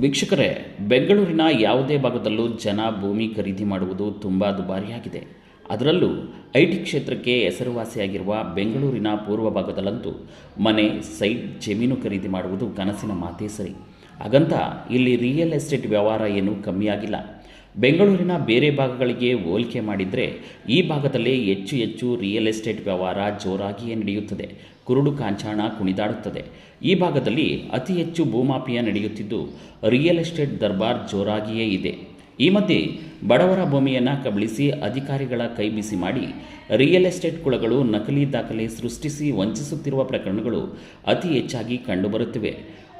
ವೀಕ್ಷಕರೇ, ಬೆಂಗಳೂರಿನ ಯಾವುದೇ ಭಾಗದಲ್ಲೂ ಜನ ಭೂಮಿ ಖರೀದಿ ಮಾಡುವುದು ತುಂಬ ದುಬಾರಿಯಾಗಿದೆ. ಅದರಲ್ಲೂ ಐ ಟಿ ಕ್ಷೇತ್ರಕ್ಕೆ ಹೆಸರುವಾಸಿಯಾಗಿರುವ ಬೆಂಗಳೂರಿನ ಪೂರ್ವ ಭಾಗದಲ್ಲಂತೂ ಮನೆ, ಸೈಟ್, ಜಮೀನು ಖರೀದಿ ಮಾಡುವುದು ಕನಸಿನ ಮಾತೇ ಸರಿ. ಹಾಗಂತ ಇಲ್ಲಿ ರಿಯಲ್ ಎಸ್ಟೇಟ್ ವ್ಯವಹಾರ ಏನೂ ಕಮ್ಮಿಯಾಗಿಲ್ಲ. ಬೆಂಗಳೂರಿನ ಬೇರೆ ಭಾಗಗಳಿಗೆ ಹೋಲಿಕೆ ಮಾಡಿದರೆ ಈ ಭಾಗದಲ್ಲೇ ಹೆಚ್ಚು ಹೆಚ್ಚು ರಿಯಲ್ ಎಸ್ಟೇಟ್ ವ್ಯವಹಾರ ಜೋರಾಗಿಯೇ ನಡೆಯುತ್ತದೆ. ಕುರುಡು ಕಾಂಚಾಣ ಕುಣಿದಾಡುತ್ತದೆ. ಈ ಭಾಗದಲ್ಲಿ ಅತಿ ಹೆಚ್ಚು ಭೂಮಾಫಿಯಾ ನಡೆಯುತ್ತಿದ್ದು, ರಿಯಲ್ ಎಸ್ಟೇಟ್ ದರ್ಬಾರ್ ಜೋರಾಗಿಯೇ ಇದೆ. ಈ ಮಧ್ಯೆ ಬಡವರ ಭೂಮಿಯನ್ನು ಕಬಳಿಸಿ ಅಧಿಕಾರಿಗಳ ಕೈ ಬಿಸಿ ಮಾಡಿ, ರಿಯಲ್ ಎಸ್ಟೇಟ್ ಕುಳಗಳು ನಕಲಿ ದಾಖಲೆ ಸೃಷ್ಟಿಸಿ ವಂಚಿಸುತ್ತಿರುವ ಪ್ರಕರಣಗಳು ಅತಿ ಹೆಚ್ಚಾಗಿ ಕಂಡುಬರುತ್ತಿವೆ.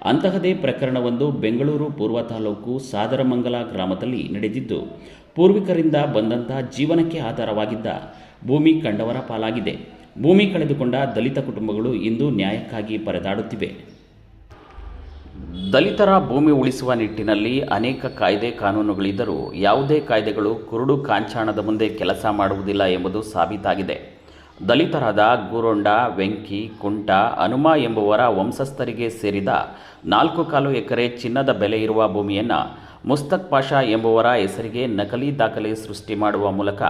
ಅಂತಹದೇ ಪ್ರಕರಣವೊಂದು ಬೆಂಗಳೂರು ಪೂರ್ವ ತಾಲೂಕು ಸಾದರಮಂಗಲ ಗ್ರಾಮದಲ್ಲಿ ನಡೆದಿದ್ದು, ಪೂರ್ವಿಕರಿಂದ ಬಂದಂಥ ಜೀವನಕ್ಕೆ ಆಧಾರವಾಗಿದ್ದ ಭೂಮಿ ಕಂಡವರ ಪಾಲಾಗಿದೆ. ಭೂಮಿ ಕಳೆದುಕೊಂಡ ದಲಿತ ಕುಟುಂಬಗಳು ಇಂದು ನ್ಯಾಯಕ್ಕಾಗಿ ಪರದಾಡುತ್ತಿವೆ. ದಲಿತರ ಭೂಮಿ ಉಳಿಸುವ ನಿಟ್ಟಿನಲ್ಲಿ ಅನೇಕ ಕಾಯ್ದೆ ಕಾನೂನುಗಳಿದ್ದರೂ ಯಾವುದೇ ಕಾಯ್ದೆಗಳು ಕುರುಡು ಕಾಂಚಾಣದ ಮುಂದೆ ಕೆಲಸ ಮಾಡುವುದಿಲ್ಲ ಎಂಬುದು ಸಾಬೀತಾಗಿದೆ. ದಲಿತರಾದ ಗುರೊಂಡ, ವೆಂಕಿ, ಕುಂಟ, ಹನುಮ ಎಂಬುವರ ವಂಶಸ್ಥರಿಗೆ ಸೇರಿದ ನಾಲ್ಕು ಕಾಲು ಎಕರೆ ಚಿನ್ನದ ಬೆಲೆ ಇರುವ ಭೂಮಿಯನ್ನು ಮುಸ್ತಕ್ ಪಾಷಾ ಎಂಬುವರ ಹೆಸರಿಗೆ ನಕಲಿ ದಾಖಲೆ ಸೃಷ್ಟಿ ಮಾಡುವ ಮೂಲಕ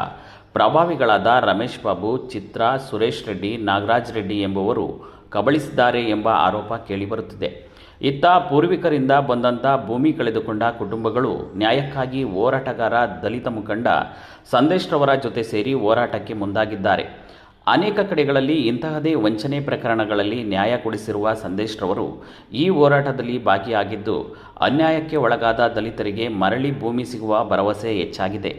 ಪ್ರಭಾವಿಗಳಾದ ರಮೇಶ್ ಬಾಬು, ಚಿತ್ರ, ಸುರೇಶ್ ರೆಡ್ಡಿ, ನಾಗರಾಜ್ ರೆಡ್ಡಿ ಎಂಬುವರು ಕಬಳಿಸಿದ್ದಾರೆ ಎಂಬ ಆರೋಪ ಕೇಳಿಬರುತ್ತಿದೆ. ಇತ್ತ ಪೂರ್ವಿಕರಿಂದ ಬಂದಂಥ ಭೂಮಿ ಕಳೆದುಕೊಂಡ ಕುಟುಂಬಗಳು ನ್ಯಾಯಕ್ಕಾಗಿ ಹೋರಾಟಗಾರ ದಲಿತ ಮುಖಂಡ ಸಂದೇಶ್ ರವರ ಜೊತೆ ಸೇರಿ ಹೋರಾಟಕ್ಕೆ ಮುಂದಾಗಿದ್ದಾರೆ. ಅನೇಕ ಕಡೆಗಳಲ್ಲಿ ಇಂತಹದೇ ವಂಚನೆ ಪ್ರಕರಣಗಳಲ್ಲಿ ನ್ಯಾಯ ಕೊಡಿಸಿರುವ ಸಂದೇಶ್ ರವರು ಈ ಹೋರಾಟದಲ್ಲಿ ಭಾಗಿಯಾಗಿದ್ದು, ಅನ್ಯಾಯಕ್ಕೆ ಒಳಗಾದ ದಲಿತರಿಗೆ ಮರಳಿ ಭೂಮಿ ಸಿಗುವ ಭರವಸೆ ಹೆಚ್ಚಾಗಿದೆ.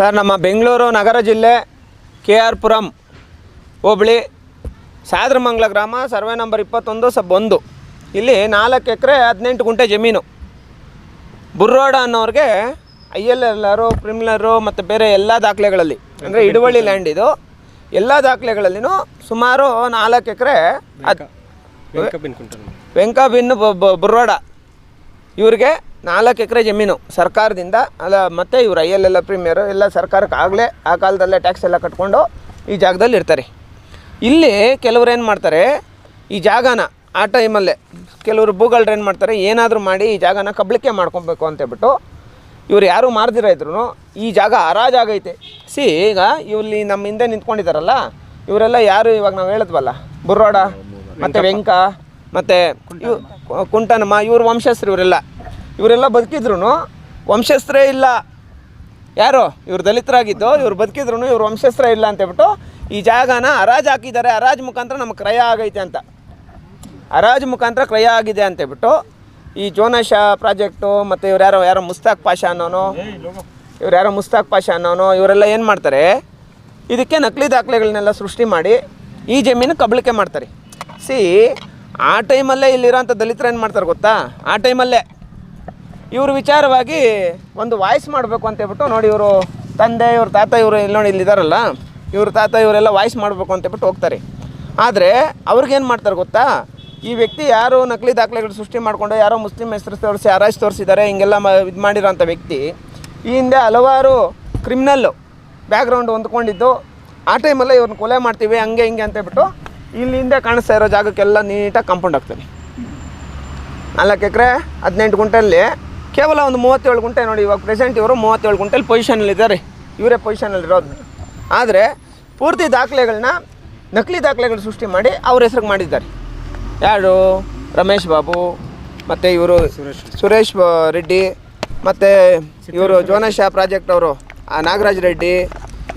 ಸರ್ ನಮ್ಮ ಬೆಂಗಳೂರು ನಗರ ಜಿಲ್ಲೆ ಕೆ ಆರ್ ಪುರಂ ಹೋಬಳಿ ಸಾದ್ರಮಂಗ್ಲ ಗ್ರಾಮ ಸರ್ವೆ ನಂಬರ್ ಇಪ್ಪತ್ತೊಂದು ಸಬ್ ಒಂದು. ಇಲ್ಲಿ ನಾಲ್ಕು ಎಕರೆ ಹದಿನೆಂಟು ಗುಂಟೆ ಜಮೀನು. ಬುರ್ರೋಡ ಅನ್ನೋರಿಗೆ ಐ ಎಲ್ ಎಲ್ಲರು ಪ್ರಿಮಿಲರು ಮತ್ತು ಬೇರೆ ಎಲ್ಲ ದಾಖಲೆಗಳಲ್ಲಿ ಅಂದರೆ ಹಿಡುವಳ್ಳಿ ಲ್ಯಾಂಡ್ ಇದು. ಎಲ್ಲ ದಾಖಲೆಗಳಲ್ಲಿನೂ ಸುಮಾರು ನಾಲ್ಕು ಎಕರೆ ವೆಂಕಬಿನ್ ಬುರ್ರೋಡ. ಇವ್ರಿಗೆ ನಾಲ್ಕು ಎಕರೆ ಜಮೀನು ಸರ್ಕಾರದಿಂದ ಅಲ್ಲ ಮತ್ತು ಇವರು ಐ ಎಲ್ ಎಲ್ಲ ಪ್ರೀಮಿಯರು ಎಲ್ಲ ಸರ್ಕಾರಕ್ಕೆ ಆಗಲೇ ಆ ಕಾಲದಲ್ಲೇ ಟ್ಯಾಕ್ಸ್ ಎಲ್ಲ ಕಟ್ಕೊಂಡು ಈ ಜಾಗದಲ್ಲಿ ಇರ್ತಾರೆ. ಇಲ್ಲಿ ಕೆಲವ್ರು ಏನು ಮಾಡ್ತಾರೆ ಈ ಜಾಗನ ಆ ಟೈಮಲ್ಲೇ ಕೆಲವರು ಭೂಗಳ್ರು ಏನು ಮಾಡ್ತಾರೆ ಏನಾದರೂ ಮಾಡಿ ಈ ಜಾಗನ ಕಬ್ಳಿಕೆ ಮಾಡ್ಕೊಬೇಕು ಅಂತೇಳ್ಬಿಟ್ಟು ಇವ್ರು ಯಾರು ಮಾರ್ದಿರ ಇದ್ರು ಈ ಜಾಗ ಹರಾಜಾಗೈತೆ ಸಿ ಈಗ ಇಲ್ಲಿ ನಮ್ಮ ಹಿಂದೆ ನಿಂತ್ಕೊಂಡಿದ್ದಾರಲ್ಲ ಇವರೆಲ್ಲ ಯಾರು ಇವಾಗ ನಾವು ಹೇಳಿದ್ವಲ್ಲ ಬುರ್ರೋಡ ಮತ್ತು ವೆಂಕ ಮತ್ತು ಕುಂಟನಮ್ಮ ಇವ್ರ ವಂಶಸ್ಥರು ಇವರೆಲ್ಲ. ಇವರೆಲ್ಲ ಬದುಕಿದ್ರು ವಂಶಸ್ಥರೇ ಇಲ್ಲ. ಯಾರು? ಇವ್ರು ದಲಿತರಾಗಿದ್ದು, ಇವ್ರು ಬದುಕಿದ್ರು ಇವ್ರು ವಂಶಸ್ಥರ ಇಲ್ಲ ಅಂತೇಳ್ಬಿಟ್ಟು ಈ ಜಾಗನ ಹರಾಜು ಹಾಕಿದ್ದಾರೆ. ಹರಾಜು ಮುಖಾಂತರ ನಮ್ಗೆ ಕ್ರಯ ಆಗೈತೆ ಅಂತ. ಹರಾಜು ಮುಖಾಂತರ ಕ್ರಯ ಆಗಿದೆ ಅಂತೇಳ್ಬಿಟ್ಟು ಈ ಜೋನಶ ಪ್ರಾಜೆಕ್ಟು ಮತ್ತು ಇವ್ರು ಯಾರೋ ಯಾರೋ ಮುಸ್ತಾಕ್ ಪಾಷ ಅನ್ನೋನು, ಇವ್ರು ಯಾರೋ ಮುಸ್ತಾಕ್ ಪಾಷ ಅನ್ನೋನು, ಇವರೆಲ್ಲ ಏನು ಮಾಡ್ತಾರೆ? ಇದಕ್ಕೆ ನಕಲಿ ದಾಖಲೆಗಳನ್ನೆಲ್ಲ ಸೃಷ್ಟಿ ಮಾಡಿ ಈ ಜಮೀನು ಕಬಳಿಕೆ ಮಾಡ್ತಾರೆ. ಸಿ, ಆ ಟೈಮಲ್ಲೇ ಇಲ್ಲಿರೋಂಥ ದಲಿತರು ಏನು ಮಾಡ್ತಾರೆ ಗೊತ್ತಾ? ಆ ಟೈಮಲ್ಲೇ ಇವ್ರ ವಿಚಾರವಾಗಿ ಒಂದು ವಾಯ್ಸ್ ಮಾಡಬೇಕು ಅಂತ ಹೇಳ್ಬಿಟ್ಟು ನೋಡಿ ಇವರು ತಂದೆ, ಇವ್ರ ತಾತ ಇವರು ಇಲ್ಲಿ ನೋಡಿ ಇಲ್ಲಿದ್ದಾರಲ್ಲ ಇವ್ರ ತಾತ ಇವರೆಲ್ಲ ವಾಯ್ಸ್ ಮಾಡಬೇಕು ಅಂತ ಹೇಳ್ಬಿಟ್ಟು ಹೋಗ್ತಾರೆ. ಆದರೆ ಅವ್ರಿಗೇನು ಮಾಡ್ತಾರೆ ಗೊತ್ತಾ? ಈ ವ್ಯಕ್ತಿ ಯಾರು ನಕಲಿ ದಾಖಲೆಗಳು ಸೃಷ್ಟಿ ಮಾಡಿಕೊಂಡು ಯಾರೋ ಮುಸ್ಲಿಂ ಹೆಸರು ತೋರಿಸಿ ಅರಾಜ್ ತೋರಿಸಿದ್ದಾರೆ, ಹಿಂಗೆಲ್ಲ ಮ, ಇದು ಮಾಡಿರೋಂಥ ವ್ಯಕ್ತಿ, ಈ ಹಿಂದೆ ಹಲವಾರು ಕ್ರಿಮಿನಲ್ಲು ಬ್ಯಾಕ್ಗ್ರೌಂಡ್ ಹೊಂದ್ಕೊಂಡಿದ್ದು, ಆ ಟೈಮಲ್ಲೇ ಇವ್ರನ್ನ ಕೊಲೆ ಮಾಡ್ತೀವಿ, ಹಂಗೆ, ಹಿಂಗೆ ಅಂತ ಹೇಳ್ಬಿಟ್ಟು ಇಲ್ಲಿ ಹಿಂದೆ ಕಾಣಿಸ್ತಾ ಇರೋ ಜಾಗಕ್ಕೆಲ್ಲ ನೀಟಾಗಿ ಕಾಂಪೌಂಡ್ ಹಾಕ್ತಾರೆ ನಾಲ್ಕು ಎಕರೆ, ಹದಿನೆಂಟು ಗುಂಟೆಯಲ್ಲಿ ಕೇವಲ ಒಂದು ಮೂವತ್ತೇಳು ಗುಂಟೆ ನೋಡಿ ಇವಾಗ ಪ್ರೆಸೆಂಟ್ ಇವರು ಮೂವತ್ತೇಳು ಗುಂಟೆಲಿ ಪೊಸಿಷನಲ್ಲಿ ಇದ್ದಾರೆ. ಇವರೇ ಪೊಸಿಷನಲ್ಲಿ ಇರೋದು ಆದರೆ ಪೂರ್ತಿ ದಾಖಲೆಗಳನ್ನ ನಕಲಿ ದಾಖಲೆಗಳು ಸೃಷ್ಟಿ ಮಾಡಿ ಅವ್ರ ಹೆಸ್ರಿಗೆ ಮಾಡಿದ್ದಾರೆ. ಯಾರು? ರಮೇಶ್ ಬಾಬು ಮತ್ತು ಇವರು ಸುರೇಶ್ ರೆಡ್ಡಿ. ಮತ್ತು ಇವರು ಜೋನಶಾ ಪ್ರಾಜೆಕ್ಟ್ ಅವರು ನಾಗರಾಜ್ ರೆಡ್ಡಿ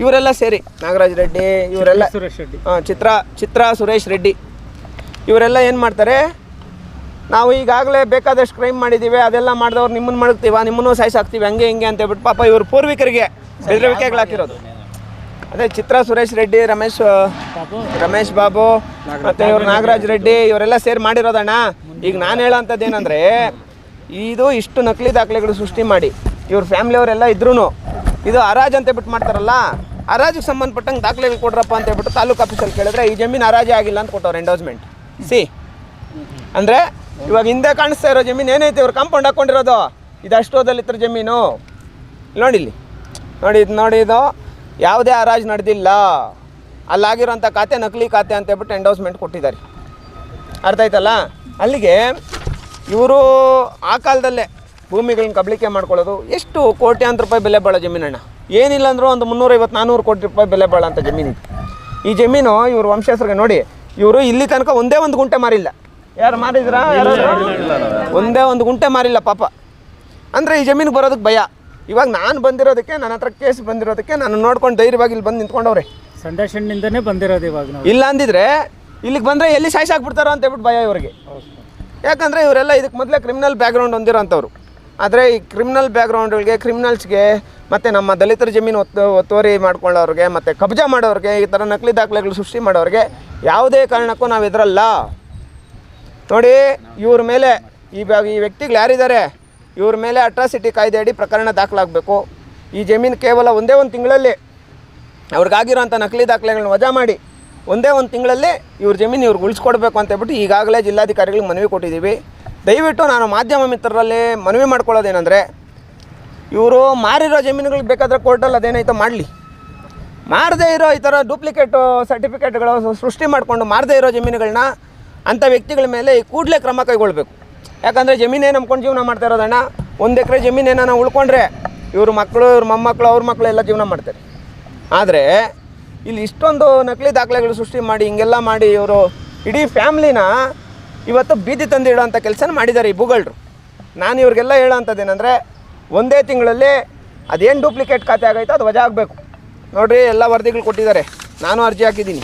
ಇವರೆಲ್ಲ ಸೇರಿ ನಾಗರಾಜ್ ರೆಡ್ಡಿ ಇವರೆಲ್ಲ ಸುರೇಶ್ ಹಾಂ ಚಿತ್ರ ಚಿತ್ರ ಸುರೇಶ್ ರೆಡ್ಡಿ. ಇವರೆಲ್ಲ ಏನು ಮಾಡ್ತಾರೆ? ನಾವು ಈಗಾಗಲೇ ಬೇಕಾದಷ್ಟು ಕ್ರೈಮ್ ಮಾಡಿದ್ದೀವಿ, ಅದೆಲ್ಲ ಮಾಡಿದವ್ರು ನಿಮ್ಮನ್ನು ಮಡಗ್ತೀವ ನಿಮ್ಮನ್ನು ಸಾಯಿಸಾಕ್ತೀವಿ, ಹಂಗೆ ಹಿಂಗೆ ಅಂತ ಹೇಳ್ಬಿಟ್ಟು ಪಾಪ ಇವರು ಪೂರ್ವಿಕರಿಗೆ ಬೆದರಿಕೆಗಳು ಹಾಕಿರೋದು. ಅದೇ ಚಿತ್ರ ಸುರೇಶ್ ರೆಡ್ಡಿ, ರಮೇಶ್ ರಮೇಶ್ ಬಾಬು, ಮತ್ತು ಇವ್ರು ನಾಗರಾಜ್ ರೆಡ್ಡಿ, ಇವರೆಲ್ಲ ಸೇರಿ ಮಾಡಿರೋದಣ್ಣ. ಈಗ ನಾನು ಹೇಳೋಂಥದ್ದು ಏನಂದರೆ ಇದು ಇಷ್ಟು ನಕಲಿ ದಾಖಲೆಗಳು ಸೃಷ್ಟಿ ಮಾಡಿ, ಇವ್ರ ಫ್ಯಾಮಿಲಿಯವರೆಲ್ಲ ಇದ್ರೂ ಇದು ಹರಾಜ್ ಅಂತ ಬಿಟ್ಟು ಮಾಡ್ತಾರಲ್ಲ, ಹರಾಜಿಗೆ ಸಂಬಂಧಪಟ್ಟಂಗೆ ದಾಖಲೆಗಳು ಕೊಡ್ರಪ್ಪ ಅಂತ ಹೇಳ್ಬಿಟ್ಟು ತಾಲೂಕು ಆಫೀಸಲ್ಲಿ ಕೇಳಿದ್ರೆ, ಈ ಜಮೀನು ಅರಾಜೇ ಆಗಿಲ್ಲ ಅಂತ ಕೊಟ್ಟವ್ರು ಎಂಡೋಸ್ಮೆಂಟ್ ಸಿ. ಅಂದರೆ ಇವಾಗ ಹಿಂದೆ ಕಾಣಿಸ್ತಾ ಇರೋ ಜಮೀನು ಏನೈತೆ ಇವ್ರು ಕಾಂಪೌಂಡ್ ಹಾಕ್ಕೊಂಡಿರೋದು ಇದು ಅಷ್ಟೋದಲ್ಲಿತ್ರ ಜಮೀನು? ಇಲ್ಲಿ ನೋಡಿ ಇಲ್ಲಿ ನೋಡಿ ಇದು ನೋಡಿ ಇದು. ಯಾವುದೇ ಹರಾಜು ನಡೆದಿಲ್ಲ. ಅಲ್ಲಾಗಿರೋಂಥ ಖಾತೆ, ನಕಲಿ ಖಾತೆ ಅಂತ ಹೇಳ್ಬಿಟ್ಟು ಎಂಡೋಸ್ಮೆಂಟ್ ಕೊಟ್ಟಿದ್ದಾರೆ. ಅರ್ಥ ಆಯ್ತಲ್ಲ? ಅಲ್ಲಿಗೆ ಇವರು ಆ ಕಾಲದಲ್ಲೇ ಭೂಮಿಗಳನ್ನ ಕಬಳಿಕೆ ಮಾಡ್ಕೊಳ್ಳೋದು ಎಷ್ಟು ಕೋಟ್ಯಾಂತರ ರೂಪಾಯಿ ಬೆಲೆ ಬಾಳೋ ಜಮೀನಣ್ಣ ಏನಿಲ್ಲ ಅಂದರೂ ಒಂದು ಮುನ್ನೂರೈವತ್ತು ನಾನ್ನೂರು ಕೋಟಿ ರೂಪಾಯಿ ಬೆಲೆ ಬಾಳೋ ಅಂತ ಜಮೀನು ಈ ಜಮೀನು ಇವರು ವಂಶಸ್ಥರಿಗೆ ನೋಡಿ, ಇವರು ಇಲ್ಲಿ ತನಕ ಒಂದೇ ಒಂದು ಗುಂಟೆ ಮಾರಿಲ್ಲ. ಯಾರು ಮಾರಿದ್ರಾ ಒಂದೇ ಒಂದು ಗುಂಟೆ ಮಾರಿಲ್ಲ ಪಾಪ. ಅಂದರೆ ಈ ಜಮೀನಿಗೆ ಬರೋದಕ್ಕೆ ಭಯ. ಇವಾಗ ನಾನು ಬಂದಿರೋದಕ್ಕೆ ನನ್ನ ಹತ್ರ ಕೇಸ್ ಬಂದಿರೋದಕ್ಕೆ ನಾನು ನೋಡ್ಕೊಂಡು ಧೈರ್ಯವಾಗಿ ಇಲ್ಲಿ ಬಂದು ನಿಂತ್ಕೊಂಡವ್ರೆ. ಸಂದರ್ಶನಿಂದನೇ ಬಂದಿರೋದು ಇವಾಗ ನಾವು. ಇಲ್ಲ ಅಂದಿದ್ರೆ ಇಲ್ಲಿಗೆ ಬಂದರೆ ಎಲ್ಲಿ ಸಾಯಿಸಾಕ್ಬಿಡ್ತಾರೋ ಅಂತ ಹೇಳ್ಬಿಟ್ಟು ಭಯ ಇವರಿಗೆ. ಯಾಕಂದರೆ ಇವರೆಲ್ಲ ಇದಕ್ಕೆ ಮೊದಲೇ ಕ್ರಿಮಿನಲ್ ಬ್ಯಾಕ್ಗ್ರೌಂಡ್ ಹೊಂದಿರೋಂಥವ್ರು ಆದರೆ ಈ ಕ್ರಿಮಿನಲ್ ಬ್ಯಾಕ್ಗ್ರೌಂಡ್ಗಳಿಗೆ ಕ್ರಿಮಿನಲ್ಸ್ಗೆ ಮತ್ತು ನಮ್ಮ ದಲಿತರ ಜಮೀನು ಒತ್ತು ಒತ್ತುವರಿ ಮಾಡ್ಕೊಳ್ಳೋರಿಗೆ ಮತ್ತು ಕಬ್ಜಾ ಮಾಡೋರಿಗೆ ಈ ಥರ ನಕಲಿ ದಾಖಲೆಗಳು ಸೃಷ್ಟಿ ಮಾಡೋರಿಗೆ ಯಾವುದೇ ಕಾರಣಕ್ಕೂ ನಾವು ಎದುರಲ್ಲ. ನೋಡಿ, ಇವ್ರ ಮೇಲೆ ಈ ಈ ವ್ಯಕ್ತಿಗಳು ಯಾರಿದ್ದಾರೆ? ಇವ್ರ ಮೇಲೆ ಅಟ್ರಾಸಿಟಿ ಕಾಯ್ದೆ ಅಡಿ ಪ್ರಕರಣ ದಾಖಲಾಗಬೇಕು. ಈ ಜಮೀನು ಕೇವಲ ಒಂದೇ ಒಂದು ತಿಂಗಳಲ್ಲಿ ಅವ್ರಿಗಾಗಿರೋಂಥ ನಕಲಿ ದಾಖಲೆಗಳನ್ನ ವಜಾ ಮಾಡಿ, ಒಂದೇ ಒಂದು ತಿಂಗಳಲ್ಲಿ ಇವ್ರ ಜಮೀನು ಇವ್ರಿಗೆ ಉಳಿಸ್ಕೊಡ್ಬೇಕು ಅಂತ ಹೇಳ್ಬಿಟ್ಟು ಈಗಾಗಲೇ ಜಿಲ್ಲಾಧಿಕಾರಿಗಳಿಗೆ ಮನವಿ ಕೊಟ್ಟಿದ್ದೀವಿ. ದಯವಿಟ್ಟು ನಾನು ಮಾಧ್ಯಮ ಮಿತ್ರರಲ್ಲಿ ಮನವಿ ಮಾಡ್ಕೊಳ್ಳೋದೇನೆಂದರೆ, ಇವರು ಮಾರಿರೋ ಜಮೀನುಗಳಿಗೆ ಬೇಕಾದರೆ ಕೋರ್ಟಲ್ಲಿ ಅದೇನೈತೋ ಮಾಡಲಿ. ಮಾರದೇ ಇರೋ ಈ ಥರ ಡೂಪ್ಲಿಕೇಟು ಸರ್ಟಿಫಿಕೇಟ್ಗಳು ಸೃಷ್ಟಿ ಮಾಡಿಕೊಂಡು ಮಾರದೇ ಇರೋ ಜಮೀನುಗಳನ್ನ ಅಂಥ ವ್ಯಕ್ತಿಗಳ ಮೇಲೆ ಈ ಕೂಡಲೇ ಕ್ರಮ ಕೈಗೊಳ್ಬೇಕು. ಯಾಕಂದರೆ ಜಮೀನೇ ನಂಬ್ಕೊಂಡು ಜೀವನ ಮಾಡ್ತಾ ಇರೋದಣ್ಣ ಒಂದು ಎಕರೆ ಜಮೀನೇನ ಉಳ್ಕೊಂಡ್ರೆ ಇವ್ರ ಮಕ್ಕಳು ಇವ್ರ ಮೊಮ್ಮಕ್ಕಳು ಅವ್ರ ಮಕ್ಕಳು ಎಲ್ಲ ಜೀವನ ಮಾಡ್ತಾರೆ. ಆದರೆ ಇಲ್ಲಿ ಇಷ್ಟೊಂದು ನಕಲಿ ದಾಖಲೆಗಳು ಸೃಷ್ಟಿ ಮಾಡಿ, ಹಿಂಗೆಲ್ಲ ಮಾಡಿ ಇವರು ಇಡೀ ಫ್ಯಾಮ್ಲಿನ ಇವತ್ತು ಬೀದಿ ತಂದು ಇಡೋಂಥ ಕೆಲಸನ ಮಾಡಿದ್ದಾರೆ ಈ ಭೂಗಳ್ರು ನಾನು ಇವ್ರಿಗೆಲ್ಲ ಹೇಳೋಂಥದ್ದೇನೆಂದರೆ ಒಂದೇ ತಿಂಗಳಲ್ಲಿ ಅದೇನು ಡೂಪ್ಲಿಕೇಟ್ ಖಾತೆ ಆಗೈತೋ ಅದು ವಜಾ ಆಗಬೇಕು. ನೋಡಿರಿ, ಎಲ್ಲ ವರದಿಗಳು ಕೊಟ್ಟಿದ್ದಾರೆ. ನಾನು ಅರ್ಜಿ ಹಾಕಿದ್ದೀನಿ.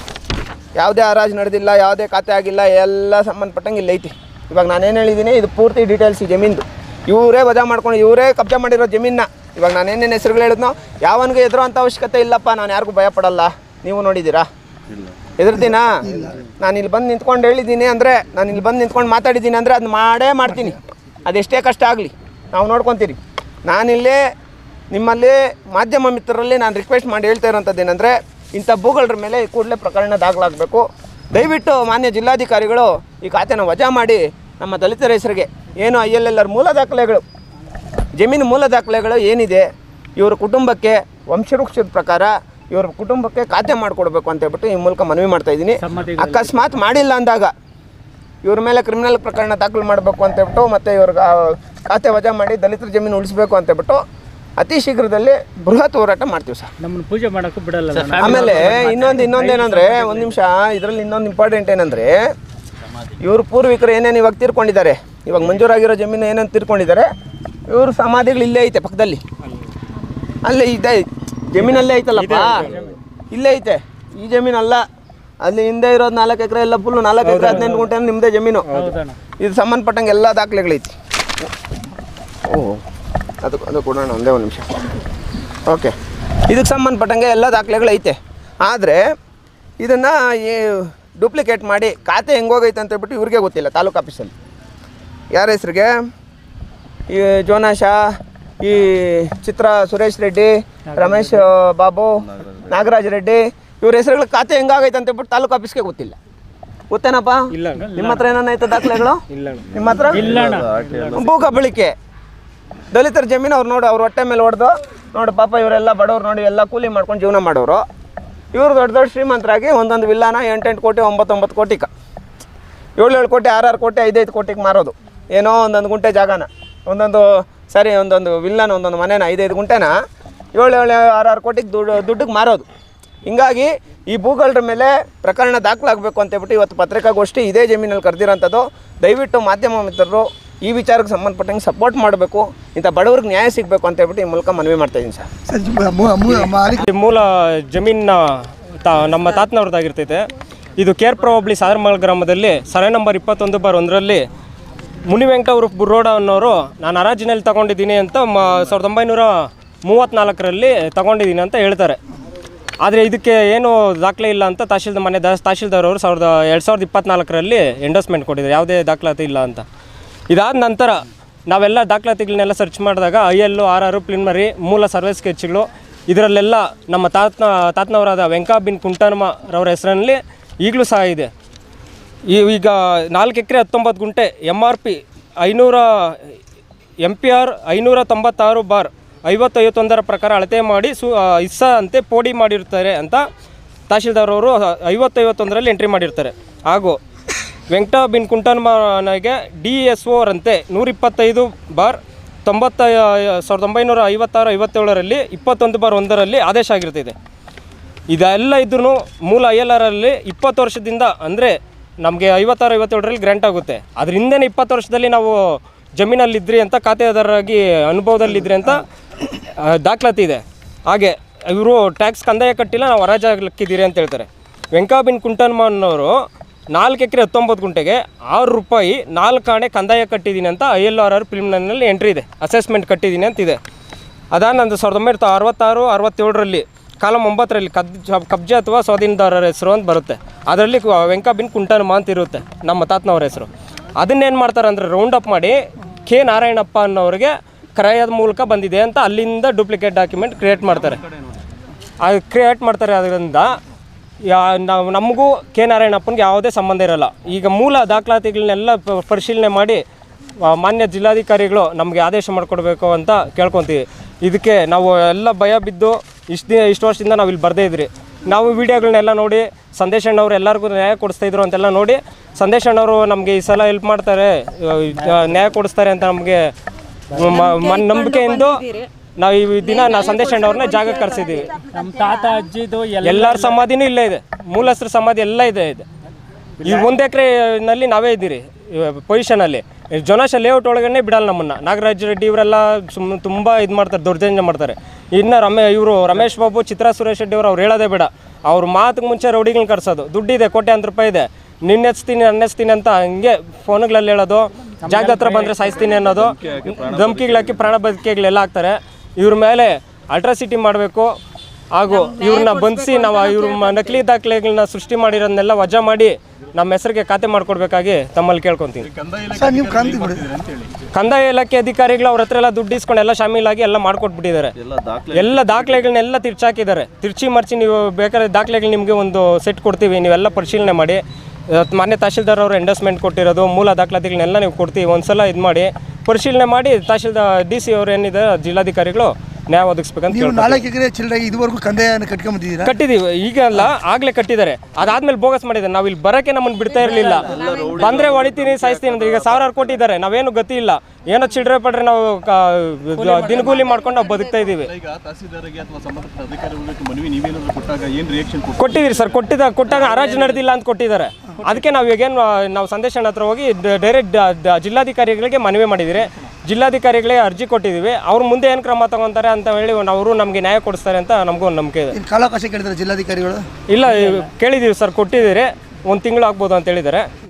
ಯಾವುದೇ ಹರಾಜು ನಡೆದಿಲ್ಲ ಯಾವುದೇ ಖಾತೆ ಆಗಿಲ್ಲ ಎಲ್ಲ ಸಂಬಂಧಪಟ್ಟಂಗೆ ಇಲ್ಲ ಐತಿ. ಇವಾಗ ನಾನೇನು ಹೇಳಿದ್ದೀನಿ ಇದು ಪೂರ್ತಿ ಡೀಟೇಲ್ಸ್ ಜಮೀನು ಜಮೀನ್ದು. ಇವರೇ ವಜಾ ಮಾಡ್ಕೊಂಡು ಇವರೇ ಕಬ್ಜಾ ಮಾಡಿರೋ ಜಮೀನ ಇವಾಗ ನಾನೇನೇನು ಹೆಸರುಗಳು ಹೇಳಿದ್ನೋ ಯಾವನಿಗೂ ಎದುರೋ ಅಂಥ ಅವಶ್ಯಕತೆ ಇಲ್ಲಪ್ಪ ನಾನು ಯಾರಿಗೂ ಭಯ ಪಡಲ್ಲ. ನೀವು ನೋಡಿದ್ದೀರಾ? ಎದುರ್ತೀನಾ? ನಾನು ಇಲ್ಲಿ ಬಂದು ನಿಂತ್ಕೊಂಡು ಹೇಳಿದ್ದೀನಿ ಅಂದರೆ ನಾನು ಇಲ್ಲಿ ಬಂದು ನಿಂತ್ಕೊಂಡು ಮಾತಾಡಿದ್ದೀನಿ ಅಂದರೆ ಅದು ಮಾಡೇ ಮಾಡ್ತೀನಿ. ಅದೆಷ್ಟೇ ಕಷ್ಟ ಆಗಲಿ. ನಾವು ನೋಡ್ಕೊತೀರಿ. ನಾನಿಲ್ಲೇ ನಿಮ್ಮಲ್ಲಿ ಮಾಧ್ಯಮ ಮಿತ್ರರಲ್ಲಿ ನಾನು ರಿಕ್ವೆಸ್ಟ್ ಮಾಡಿ ಹೇಳ್ತಾ ಇರೋಂಥದ್ದು ಏನಂದರೆ ಇಂಥ ಭೂಗಳರ ಮೇಲೆ ಕೂಡಲೇ ಪ್ರಕರಣ ದಾಖಲಾಗಬೇಕು. ದಯವಿಟ್ಟು ಮಾನ್ಯ ಜಿಲ್ಲಾಧಿಕಾರಿಗಳು ಈ ಖಾತೆನ ವಜಾ ಮಾಡಿ ನಮ್ಮ ದಲಿತರ ಹೆಸರಿಗೆ. ಏನು ಐ ಎಲ್ ಎಲ್ ಆರ್ ಮೂಲ ದಾಖಲೆಗಳು ಜಮೀನು ಮೂಲ ದಾಖಲೆಗಳು ಏನಿದೆ ಇವ್ರ ಕುಟುಂಬಕ್ಕೆ ವಂಶವೃಕ್ಷದ ಪ್ರಕಾರ ಇವ್ರ ಕುಟುಂಬಕ್ಕೆ ಖಾತೆ ಮಾಡಿಕೊಡ್ಬೇಕು ಅಂತ ಹೇಳ್ಬಿಟ್ಟು ಈ ಮೂಲಕ ಮನವಿ ಮಾಡ್ತಾ ಇದ್ದೀನಿ. ಅಕಸ್ಮಾತ್ ಮಾಡಿಲ್ಲ ಅಂದಾಗ ಇವ್ರ ಮೇಲೆ ಕ್ರಿಮಿನಲ್ ಪ್ರಕರಣ ದಾಖಲು ಮಾಡಬೇಕು ಅಂತ ಹೇಳ್ಬಿಟ್ಟು ಮತ್ತು ಇವ್ರಿಗೆ ಖಾತೆ ವಜಾ ಮಾಡಿ ದಲಿತರ ಜಮೀನು ಉಳಿಸ್ಬೇಕು ಅಂತ ಹೇಳ್ಬಿಟ್ಟು ಅತಿ ಶೀಘ್ರದಲ್ಲಿ ಬೃಹತ್ ಹೋರಾಟ ಮಾಡ್ತೀವಿ ಸರ್. ನಮ್ಮನ್ನು ಪೂಜೆ ಮಾಡೋಕ್ಕೂ ಬಿಡಲ್ಲ ಆಮೇಲೆ ಇನ್ನೊಂದು ಇನ್ನೊಂದು ಏನಂದ್ರೆ ಒಂದು ನಿಮಿಷ ಇದರಲ್ಲಿ ಇನ್ನೊಂದು ಇಂಪಾರ್ಟೆಂಟ್ ಏನಂದ್ರೆ ಇವರು ಪೂರ್ವಿಕರು ಏನೇನು ಇವಾಗ ತೀರ್ಕೊಂಡಿದ್ದಾರೆ ಇವಾಗ ಮಂಜೂರಾಗಿರೋ ಜಮೀನು ಏನೇನು ತೀರ್ಕೊಂಡಿದ್ದಾರೆ ಇವರು ಸಮಾಧಿಗಳು ಇಲ್ಲೇ ಐತೆ ಪಕ್ಕದಲ್ಲಿ. ಅಲ್ಲೇ ಇದೆ ಜಮೀನಲ್ಲೇ ಐತಲ್ಲಪ್ಪ. ಇಲ್ಲೇ ಐತೆ. ಈ ಜಮೀನು ಅಲ್ಲ. ಅಲ್ಲಿ ಹಿಂದೆ ಇರೋದು ನಾಲ್ಕು ಎಕರೆ ಎಲ್ಲ ಫುಲ್ಲು ನಾಲ್ಕು ಎಕರೆ ಹದಿನೆಂಟು ಗುಂಟೆ ನಿಮ್ಮದೇ ಜಮೀನು. ಹೌದಣ್ಣ. ಇದು ಸಂಬಂಧಪಟ್ಟಂಗೆ ಎಲ್ಲ ದಾಖಲೆಗಳೈತಿ ಓ ಅದು ಅದು ಕೊಡೋಣ ಒಂದೇ ಒಂದು ನಿಮಿಷ. ಓಕೆ ಇದಕ್ಕೆ ಸಂಬಂಧಪಟ್ಟಂಗೆ ಎಲ್ಲ ದಾಖಲೆಗಳು ಐತೆ. ಆದರೆ ಇದನ್ನು ಈ ಡೂಪ್ಲಿಕೇಟ್ ಮಾಡಿ ಖಾತೆ ಹೆಂಗೋಗೈತೆ ಅಂತ ಹೇಳ್ಬಿಟ್ಟು ಇವ್ರಿಗೆ ಗೊತ್ತಿಲ್ಲ ತಾಲೂಕು ಆಫೀಸಲ್ಲಿ ಯಾರ ಹೆಸ್ರಿಗೆ? ಈ ಜೋನಾಶ ಈ ಚಿತ್ರ ಸುರೇಶ್ ರೆಡ್ಡಿ ರಮೇಶ್ ಬಾಬು ನಾಗರಾಜ್ ರೆಡ್ಡಿ ಇವ್ರ ಹೆಸರುಗಳ ಖಾತೆ ಹೆಂಗಾಗೈತೆ ಅಂತ ಹೇಳ್ಬಿಟ್ಟು ತಾಲೂಕು ಆಫೀಸ್ಗೆ ಗೊತ್ತಿಲ್ಲ. ಗೊತ್ತೇನಪ್ಪ? ಇಲ್ಲ ನಿಮ್ಮ ಹತ್ರ ಏನಾನ ಐತೆ ದಾಖಲೆಗಳು? ನಿಮ್ಮ ಹತ್ರ? ಭೂ ಕಬಳಿಕೆ ದಲಿತರ ಜಮೀನು ಅವ್ರು ನೋಡು, ಅವ್ರ ಹೊಟ್ಟೆ ಮೇಲೆ ಹೊಡೆದು, ನೋಡು ಪಾಪ ಇವರೆಲ್ಲ ಬಡವ್ರು ನೋಡಿ ಎಲ್ಲ ಕೂಲಿ ಮಾಡ್ಕೊಂಡು ಜೀವನ ಮಾಡೋರು. ಇವರು ದೊಡ್ಡ ದೊಡ್ಡ ಶ್ರೀಮಂತರಾಗಿ ಒಂದೊಂದು ವಿಲ್ಲಾನ ಎಂಟೆಂಟು ಕೋಟಿ, ಒಂಬತ್ತೊಂಬತ್ತು ಕೋಟಿಗೆ ಏಳು ಏಳು ಕೋಟಿ, ಆರಾರು ಕೋಟಿ, ಐದೈದು ಕೋಟಿಗೆ ಮಾರೋದು. ಏನೋ ಒಂದೊಂದು ಗುಂಟೆ ಜಾಗನ. ಒಂದೊಂದು, ಸರಿ, ಒಂದೊಂದು ವಿಲ್ಲನ, ಒಂದೊಂದು ಮನೆನ, ಐದೈದು ಗುಂಟೆನ ಏಳು ಏಳು ಆರಾರು ಕೋಟಿಗೆ ದುಡ್ಡು, ದುಡ್ಡಿಗೆ ಮಾರೋದು. ಹಿಂಗಾಗಿ ಈ ಭೂಗಳರ ಮೇಲೆ ಪ್ರಕರಣ ದಾಖಲಾಗಬೇಕು ಅಂತೇಳ್ಬಿಟ್ಟು ಇವತ್ತು ಪತ್ರಿಕಾಗೋಷ್ಠಿ ಇದೇ ಜಮೀನಲ್ಲಿ ಕರೆದಿರೋಂಥದ್ದು. ದಯವಿಟ್ಟು ಮಾಧ್ಯಮ ಮಿತ್ರರು ಈ ವಿಚಾರಕ್ಕೆ ಸಂಬಂಧಪಟ್ಟಂಗೆ ಸಪೋರ್ಟ್ ಮಾಡಬೇಕು ಇಂಥ ಬಡವ್ರಿಗೆ ನ್ಯಾಯ ಸಿಗಬೇಕು ಅಂತ ಹೇಳ್ಬಿಟ್ಟು ಈ ಮೂಲಕ ಮನವಿ ಮಾಡ್ತಾ ಇದ್ದೀನಿ ಸರ್. ಮೂಲ ಜಮೀನ ತಾ ನಮ್ಮ ತಾತನವ್ರದ್ದಾಗಿರ್ತೈತೆ ಇದು ಕೇರ್ ಪ್ರೊಬ್ಲಿ ಸಾದರ್ಮಲ್ ಗ್ರಾಮದಲ್ಲಿ ಸರ್ವೆ ನಂಬರ್ ಇಪ್ಪತ್ತೊಂದು ಬಾರ್ ಒಂದರಲ್ಲಿ ಮುನಿ ವೆಂಕಟವ್ರ ಬುರೋಡ ಅನ್ನೋರು ನಾನು ಹರಾಜಿನಲ್ಲಿ ತಗೊಂಡಿದ್ದೀನಿ ಅಂತ ಮ ಸಾವಿರದ ಒಂಬೈನೂರ ಮೂವತ್ತ್ನಾಲ್ಕರಲ್ಲಿ ತಗೊಂಡಿದ್ದೀನಿ ಅಂತ ಹೇಳ್ತಾರೆ. ಆದರೆ ಇದಕ್ಕೆ ಏನು ದಾಖಲೆ ಇಲ್ಲ ಅಂತ ತಹಶೀಲ್ದಾರ್ ಮನೆ ದಾಸ್ ತಹಶೀಲ್ದಾರ್ ಅವರು ಸಾವಿರದ ಎರಡು ಸಾವಿರದ ಇಪ್ಪತ್ನಾಲ್ಕರಲ್ಲಿ ಎಂಡೋಸ್ಮೆಂಟ್ ಕೊಟ್ಟಿದ್ದಾರೆ. ಯಾವುದೇ ದಾಖಲಾತಿ ಇಲ್ಲ ಅಂತ. ಇದಾದ ನಂತರ ನಾವೆಲ್ಲ ದಾಖಲಾತಿಗಳನ್ನೆಲ್ಲ ಸರ್ಚ್ ಮಾಡಿದಾಗ ಐ ಎಲ್ಲು ಆರ್ ಆರು ಪ್ಲಿನ್ಮರಿ ಮೂಲ ಸರ್ವೆ ಸ್ಕೆಚ್ಗಳು, ಇದರಲ್ಲೆಲ್ಲ ನಮ್ಮ ತಾತನ, ತಾತನವರಾದ ವೆಂಕಾ ಬಿನ್ ಕುಂಟನಮ್ಮರವರ ಹೆಸರಲ್ಲಿ ಈಗಲೂ ಸಹ ಇದೆ. ಈಗ ನಾಲ್ಕು ಎಕರೆ ಹತ್ತೊಂಬತ್ತು ಗುಂಟೆ ಎಂ ಆರ್ ಪಿ ಐನೂರ ಎಂ ಪಿ ಆರ್ ಐನೂರ ತೊಂಬತ್ತಾರು ಬಾರ್ ಐವತ್ತೈವತ್ತೊಂದರ ಪ್ರಕಾರ ಅಳತೆ ಮಾಡಿ ಸು ಇಸ್ಸ ಅಂತೆ ಪೋಡಿ ಮಾಡಿರ್ತಾರೆ ಅಂತ ತಹಶೀಲ್ದಾರ್ ಅವರು ಐವತ್ತೈವತ್ತೊಂದರಲ್ಲಿ ಎಂಟ್ರಿ ಮಾಡಿರ್ತಾರೆ. ಹಾಗೂ ವೆಂಕಟ ಬಿನ್ ಕುಂಟನ್ಮನಿಗೆ ಡಿ ಎಸ್ ಓರಂತೆ ರಂತೆ ನೂರಿಪ್ಪತ್ತೈದು ಬಾರ್ ತೊಂಬತ್ತ ಸಾವಿರದ ಒಂಬೈನೂರ ಐವತ್ತಾರು, ಐವತ್ತೇಳರಲ್ಲಿ, ಇಪ್ಪತ್ತೊಂದು ಬಾರ್ ಒಂದರಲ್ಲಿ ಆದೇಶ ಆಗಿರ್ತಿದೆ ಇದೆಲ್ಲ ಇದ್ರೂ ಮೂಲ ಐ ಎಲ್ ಆರಲ್ಲಿ ಇಪ್ಪತ್ತು ವರ್ಷದಿಂದ, ಅಂದರೆ ನಮಗೆ ಐವತ್ತಾರು, ಐವತ್ತೇಳರಲ್ಲಿ ಗ್ರ್ಯಾಂಟ್ ಆಗುತ್ತೆ. ಅದ್ರ ಹಿಂದೆನೇ ಇಪ್ಪತ್ತು ವರ್ಷದಲ್ಲಿ ನಾವು ಜಮೀನಲ್ಲಿದ್ರಿ ಅಂತ, ಖಾತೆದಾರರಾಗಿ ಅನುಭವದಲ್ಲಿದ್ರಿ ಅಂತ ದಾಖಲಾತಿ ಇದೆ. ಹಾಗೆ ಇವರು ಟ್ಯಾಕ್ಸ್ ಕಂದಾಯ ಕಟ್ಟಿಲ್ಲ, ನಾವು ಹರಾಜಾಗ್ಲಿಕ್ಕಿದ್ದೀರಿ ಅಂತ ಹೇಳ್ತಾರೆ. ವೆಂಕಾಬಿನ್ ಕುಂಟನ್ಮನ್ನವರು ನಾಲ್ಕು ಎಕರೆ ಹತ್ತೊಂಬತ್ತು ಗುಂಟೆಗೆ ಆರು ರೂಪಾಯಿ ನಾಲ್ಕು ಆಣೆ ಕಂದಾಯ ಕಟ್ಟಿದ್ದೀನಿ ಅಂತ ಐ ಎಲ್ ಆರ್ ಆರ್ ಫಿಲ್ಮ್ನಲ್ಲಿ ಎಂಟ್ರಿ ಇದೆ. ಅಸೆಸ್ಮೆಂಟ್ ಕಟ್ಟಿದ್ದೀನಿ ಅಂತಿದೆ ಅದಾದ ನಂತರ ಸಾವಿರದ ಒಂಬೈನೂರ ಅರವತ್ತಾರು, ಅರವತ್ತೇಳರಲ್ಲಿ ಕಾಲಂ ಒಂಬತ್ತರಲ್ಲಿ ಕಬ್ ಕಬ್ಜೆ ಅಥವಾ ಸ್ವಾಧೀನದಾರರ ಹೆಸರು ಅಂತ ಬರುತ್ತೆ. ಅದರಲ್ಲಿ ವೆಂಕಬಿನ್ ಕುಂಟನಮ್ಮ ಅಂತ ಇರುತ್ತೆ ನಮ್ಮ ತಾತನವ್ರ ಹೆಸರು. ಅದನ್ನೇನು ಮಾಡ್ತಾರೆ ಅಂದರೆ ರೌಂಡ್ ಅಪ್ ಮಾಡಿ ಕೆ ನಾರಾಯಣಪ್ಪ ಅನ್ನೋರಿಗೆ ಕ್ರಯದ ಮೂಲಕ ಬಂದಿದೆ ಅಂತ ಅಲ್ಲಿಂದ ಡೂಪ್ಲಿಕೇಟ್ ಡಾಕ್ಯುಮೆಂಟ್ ಕ್ರಿಯೇಟ್ ಮಾಡ್ತಾರೆ. ಅದು ಕ್ರಿಯೇಟ್ ಮಾಡ್ತಾರೆ ಅದರಿಂದ ಯಾ ನಾವು ನಮಗೂ ಕೆ. ನಾರಾಯಣಪ್ಪನಿಗೆ ಯಾವುದೇ ಸಂಬಂಧ ಇರಲ್ಲ. ಈಗ ಮೂಲ ದಾಖಲಾತಿಗಳನ್ನೆಲ್ಲ ಪರಿಶೀಲನೆ ಮಾಡಿ ಮಾನ್ಯ ಜಿಲ್ಲಾಧಿಕಾರಿಗಳು ನಮಗೆ ಆದೇಶ ಮಾಡಿಕೊಡ್ಬೇಕು ಅಂತ ಕೇಳ್ಕೊತೀವಿ. ಇದಕ್ಕೆ ನಾವು ಎಲ್ಲ ಭಯ ಬಿದ್ದು ಇಷ್ಟು ದಿನ ಇಷ್ಟು ವರ್ಷದಿಂದ ನಾವು ಇಲ್ಲಿ ಬರ್ದೇ ಇದ್ರಿ. ನಾವು ವಿಡಿಯೋಗಳನ್ನೆಲ್ಲ ನೋಡಿ ಸಂದೇಶ್ ಅಣ್ಣವ್ರು ಎಲ್ಲರಿಗೂ ನ್ಯಾಯ ಕೊಡಿಸ್ತಾ ಇದ್ರು ಅಂತೆಲ್ಲ ನೋಡಿ ಸಂದೇಶ್ ಅಣ್ಣವರು ನಮಗೆ ಈ ಸಲ ಹೆಲ್ಪ್ ಮಾಡ್ತಾರೆ ನ್ಯಾಯ ಕೊಡಿಸ್ತಾರೆ ಅಂತ ನಮಗೆ ನಂಬಿಕೆಯಿಂದ ನಾವು ಈ ದಿನ ನಾ ಸಂದೇಶ್ ಅವ್ರನ್ನ ಜಾಗ ಕರೆಸಿದ್ದೀವಿ. ನಮ್ಮ ತಾತ ಅಜ್ಜಿದು ಎಲ್ಲ ಎಲ್ಲರ ಸಮಾಧಿನೂ ಇಲ್ಲೇ ಇದೆ. ಮೂಲಸ್ತ್ರ ಸಮಾಧಿ ಎಲ್ಲ ಇದೆ ಇದೆ. ಈ ಒಂದು ಎಕರೆನಲ್ಲಿ ನಾವೇ ಇದ್ದೀರಿ ಪೊಸಿಷನಲ್ಲಿ ಜೊನಾಶ ಲೇಔಟ್ ಒಳಗಡೆ ಬಿಡಲ್ಲ ನಮ್ಮನ್ನು. ನಾಗರಾಜ್ ರೆಡ್ಡಿ ಇವರೆಲ್ಲ ಸುಮ್ ತುಂಬ ಇದು ಮಾಡ್ತಾರೆ ದೌರ್ಜನ್ಯ ಮಾಡ್ತಾರೆ. ಇನ್ನು ರಮೇ ಇವರು ರಮೇಶ್ ಬಾಬು ಚಿತ್ರ ಸುರೇಶ್ ರೆಡ್ಡಿ ಅವ್ರು ಅವ್ರು ಹೇಳೋದೇ ಬೇಡ. ಅವ್ರ ಮಾತು ಮುಂಚೆ ರೌಡಿಗಳನ್ನ ಕರ್ಸೋದು. ದುಡ್ಡಿದೆ ಅಂತ ರೂಪಾಯಿ ಇದೆ. ನಿನ್ನೆಚ್ತೀನಿ ನನ್ನೆಚ್ತೀನಿ ಅಂತ ಹಂಗೆ ಫೋನ್ಗಳಲ್ಲಿ ಹೇಳೋದು. ಜಾಗದ ಹತ್ರ ಬಂದರೆ ಸಾಯಿಸ್ತೀನಿ ಅನ್ನೋದು. ಧಮಕಿಗಳಾಕಿ ಪ್ರಾಣ ಬದುಕಿಗಳೆಲ್ಲ ಹಾಕ್ತಾರೆ. ಇವ್ರ ಮೇಲೆ ಅಲ್ಟ್ರಾಸಿಟಿ ಮಾಡಬೇಕು. ಹಾಗೂ ಇವ್ರನ್ನ ಬಂಧಿಸಿ ನಾವು ಇವ್ರ ಮ- ನಕಲಿ ದಾಖಲೆಗಳನ್ನ ಸೃಷ್ಟಿ ಮಾಡಿರೋದನ್ನೆಲ್ಲ ವಜಾ ಮಾಡಿ ನಮ್ಮ ಹೆಸರಿಗೆ ಖಾತೆ ಮಾಡಿಕೊಡ್ಬೇಕಾಗಿ ತಮ್ಮಲ್ಲಿ ಕೇಳ್ಕೊತೀನಿ ಸರ್ ನೀವು ಕ್ರಾಂತಿ ಬಿಡಿ. ಕಂದಾಯ ಇಲಾಖೆ ಅಧಿಕಾರಿಗಳು ಅವ್ರ ಹತ್ರ ಎಲ್ಲ ದುಡ್ಡು ಇಸ್ಕೊಂಡು ಎಲ್ಲ ಶಾಮೀಲಾಗಿ ಎಲ್ಲ ಮಾಡ್ಕೊಟ್ಬಿಟ್ಟಿದ್ದಾರೆ. ಎಲ್ಲ ದಾಖಲೆಗಳನ್ನೆಲ್ಲ ತಿರ್ಚಾಕಿದ್ದಾರೆ. ತಿರ್ಚಿ ಮರ್ಚಿ ನೀವು ಬೇಕಾದ್ರೆ ದಾಖಲೆಗಳು ನಿಮಗೆ ಒಂದು ಸೆಟ್ ಕೊಡ್ತೀವಿ. ನೀವೆಲ್ಲ ಪರಿಶೀಲನೆ ಮಾಡಿ. ಮಾನ್ಯ ತಹಶೀಲ್ದಾರ್ ಅವರು ಎಂಡೋಸ್ಮೆಂಟ್ ಕೊಟ್ಟಿರೋದು ಮೂಲ ದಾಖಲಾತಿಗಳನ್ನೆಲ್ಲ ನೀವು ಕೊಡ್ತೀವಿ. ಒಂದ್ಸಲ ಇದು ಮಾಡಿ ಪರಿಶೀಲನೆ ಮಾಡಿ ತಹಶೀಲ್ದಾರ್ ಡಿ ಸಿ ಅವರು ಏನಿದೆ ಜಿಲ್ಲಾಧಿಕಾರಿಗಳು ನ್ಯಾಯ ಒದಗಿಸ್ಬೇಕಂತ ನೀವು ನಾಲ್ಕು ಎಕರೆ ಚಿಲ್ಲರೆ ಇದುವರೆಗೂ ಕಂದಾಯನ ಕಟ್ಕೊಂಬಂದಿದ್ದೀರಾ ಕಟ್ಟಿದೀವಿ ಈಗ ಅಲ್ಲ ಆಗ್ಲೇ ಕಟ್ಟಿದ್ದಾರೆ. ಅದಾದ್ಮೇಲೆ ಬೋಗಸ್ ಮಾಡಿದ್ದಾರೆ. ನಾವು ಇಲ್ಲಿ ಬರಕ್ಕೆ ನಮ್ಮನ್ನು ಬಿಡ್ತಾ ಇರಲಿಲ್ಲ. ಬಂದ್ರೆ ಹೊಡಿತೀನಿ ಸಾಯಿಸ್ತೀನಿ ಅಂದ್ರೆ ಈಗ ಸಾವಿರಾರು ಕೊಟ್ಟಿದ್ದಾರೆ ನಾವೇನು ಗತಿ ಇಲ್ಲ. ಏನೋ ಚಿಲ್ಡ್ರೆ ಪಡ್ರೆ ನಾವು ಕ- ದಿನಗೂಲಿ ಮಾಡ್ಕೊಂಡು ನಾವು ಬದುಕ್ತಾ ಇದೀವಿ ಈಗ ತಹಸೀಲ್ದಾರ್ಗೆ ಅಥವಾ ಸಂಬಂಧಪಟ್ಟ ಅಧಿಕಾರಿಗಳಿಗೆ ಮನವಿ ನೀವೇನಾದ್ರು ಕೊಟ್ಟಾಗ ಏನು ರಿಯಾಕ್ಷನ್ ಕೊಟ್ಟು ಕೊಟ್ಟಿದ್ದೀರಿ ಸರ್. ಕೊಟ್ಟಿದ್ದ ಕೊಟ್ಟಾಗ ಹರಾಜು ನಡೆದಿಲ್ಲ ಅಂತ ಕೊಟ್ಟಿದ್ದಾರೆ. ಅದಕ್ಕೆ ನಾವು ಈಗೇನು ನಾವು ಸಂದೇಶ ಹತ್ರ ಹೋಗಿ ಡೈರೆಕ್ಟ್ ಜಿಲ್ಲಾಧಿಕಾರಿಗಳಿಗೆ ಮನವಿ ಮಾಡಿದ್ದೀರಿ. ಜಿಲ್ಲಾಧಿಕಾರಿಗಳಿಗೆ ಅರ್ಜಿ ಕೊಟ್ಟಿದ್ದೀವಿ. ಅವ್ರ ಮುಂದೆ ಏನು ಕ್ರಮ ತಗೊಂತಾರೆ ಅಂತ ಹೇಳಿ ಅವರು ನಮಗೆ ನ್ಯಾಯ ಕೊಡಿಸ್ತಾರೆ ಅಂತ ನಮಗೂ ಒಂದು ನಂಬಿಕೆ ಇದೆ. ಕಾಲಾವಕಾಶ ಕೇಳಿದ್ರೆ ಜಿಲ್ಲಾಧಿಕಾರಿಗಳು? ಇಲ್ಲ ಕೇಳಿದ್ದೀವಿ ಸರ್ ಕೊಟ್ಟಿದ್ದೀರಿ. ಒಂದು ತಿಂಗಳು ಆಗ್ಬೋದು ಅಂತ ಹೇಳಿದ್ದಾರೆ.